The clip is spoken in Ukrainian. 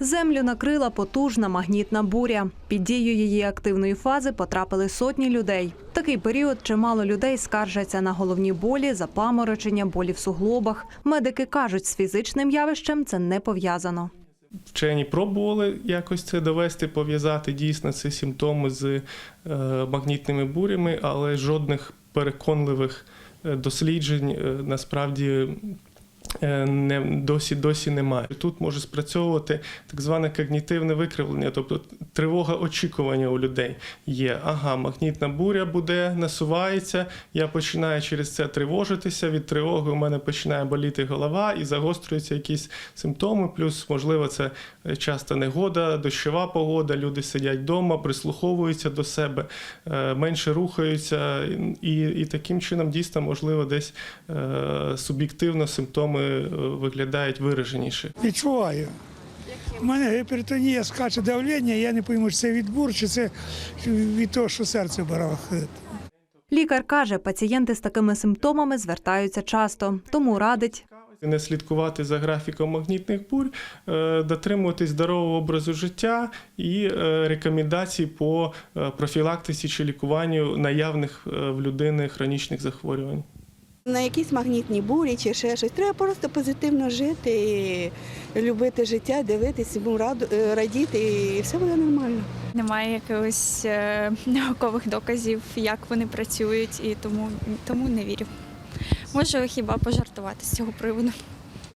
Землю накрила потужна магнітна буря. Під дію її активної фази потрапили сотні людей. В такий період чимало людей скаржаться на головні болі, запаморочення, болі в суглобах. Медики кажуть, з фізичним явищем це не пов'язано. Вчені пробували якось це довести, пов'язати дійсно ці симптоми з е, магнітними бурями, але жодних переконливих е, досліджень е, насправді не, досі, досі немає. Тут може спрацьовувати так зване когнітивне викривлення, тобто тривога очікування у людей є. Ага, магнітна буря буде, насувається, я починаю через це тривожитися. Від тривоги у мене починає боліти голова і загострюються якісь симптоми. Плюс, можливо, це е, часто негода, дощова погода, люди сидять вдома, прислуховуються до себе, е, менше рухаються, і, і таким чином дійсно можливо десь е, суб'єктивно симптоми виглядають вираженіше. Відчуваю. У мене гіпертонія, скаче давлення, я не пойму, чи це від бур, чи це від того, що серце барахає. Лікар каже, пацієнти з такими симптомами звертаються часто, тому радить Не слідкувати за графіком магнітних бурь, е, дотримуватись здорового образу життя і е, рекомендацій по е, профілактиці чи лікуванню наявних в людини хронічних захворювань. На якійсь магнітній бурі чи ще щось. Треба просто позитивно жити, і любити життя, дивитися, раду- е, радіти, і все буде нормально. Немає якихось е, наукових доказів, як вони працюють, і тому, тому не вірю. Можу хіба пожартувати з цього приводу.